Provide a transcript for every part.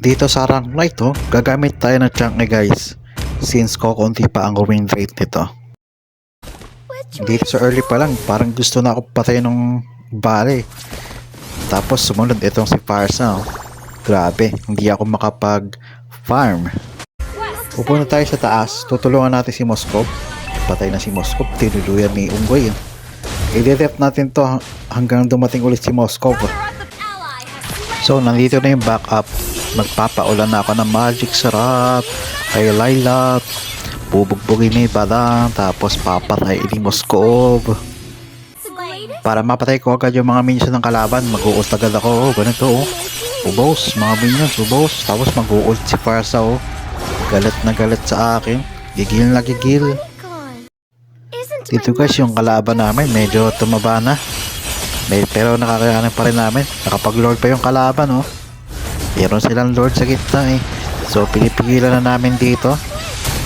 Dito sa rank na ito, gagamit tayo ng chunk eh guys. Since kokonti pa ang win rate nito. Dito sa early pa lang, parang gusto na ako patay ng bale. Tapos sumunod itong si Farsa. Oh. Grabe, hindi ako makapag farm. Pupunta tayo sa taas, tutulungan natin si Moskov. Patay na si Moskov, tinuluyan ni Unggoy. I-rep natin to hanggang dumating ulit si Moskov. So, nandito na yung backup. Magpapaulan na ako ng magic sarap kay Lilat. Bubugbugin ni Badang, tapos papatay ni Moskov. Para mapatay ko agad yung mga minions ng kalaban, mag-uult agad ako. Oh, ganito oh. Ubos, mga minions, ubos. Tapos mag-uult si Farsa oh. Galit na galit sa akin. Gigil na gigil. Dito guys, yung kalaban namin, medyo tumaba na. May, pero nakakayanan pa rin namin. Nakapag-lord pa yung kalaban, oh. Meron silang lord sa gitna, eh. So, pinipigilan na namin dito.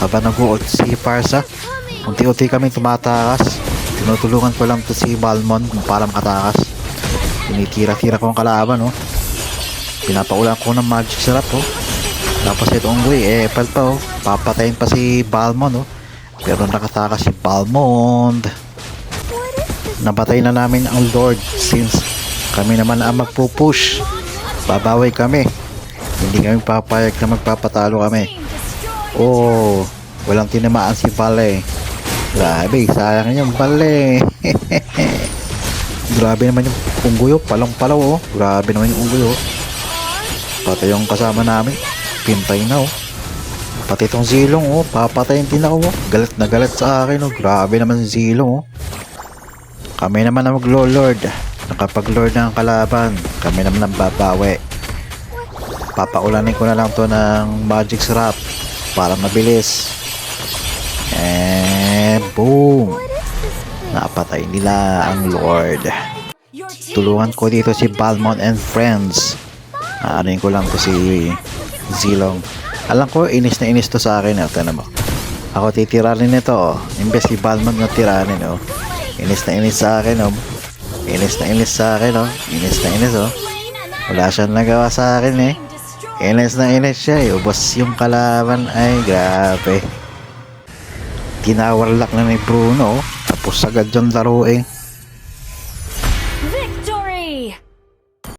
Habang nag-uot si Farsa. Unti-unti kami tumatakas. Tinutulungan ko lang to si Balmon para makatakas. Tinitira-tira ko ang kalaban, oh. Pinapaulan ko ng magic syrup, oh. Tapos ito unggoy, eh, pal pa, oh. Papatayin pa si Balmon, oh. Pero nakatakas si Balmond. Napatay na namin ang Lord since kami naman ang magpupush. Babawi kami. Hindi kami papayag na magpapatalo kami. Oh, walang tinamaan si Vale. Grabe, sayang yung Vale. Grabe naman yung unggoyo, palong-palaw oh. Grabe naman yung unggoyo. Pati yung kasama namin, pintay na oh. Pati itong zilong oh, papatayin din ako oh. Galit na galit sa akin oh. Grabe naman si zilong oh. Kami naman ang maglo-lord. Nakapag-lord na ang kalaban. Kami naman ang babawi. Papaulanin ko na lang to ng magic syrup para mabilis. And boom! Napatay nila ang lord. Tulungan ko dito si Balmont and friends. Aanin ko lang to si Zilong. Alam ko, inis na inis to sa akin. Ito na mo. Ako titiranin nito. Imbes si Balmont na tiranin. Oh. Inis na inis sa akin. Oh. Inis na inis sa akin. Oh. Inis na inis. Oh. Wala siyang nagawa sa akin eh. Inis na inis siya eh. Ubos yung kalaban. Ay, grabe. Tinawarlak na ni Bruno. oh. Tapos agad yung laro eh.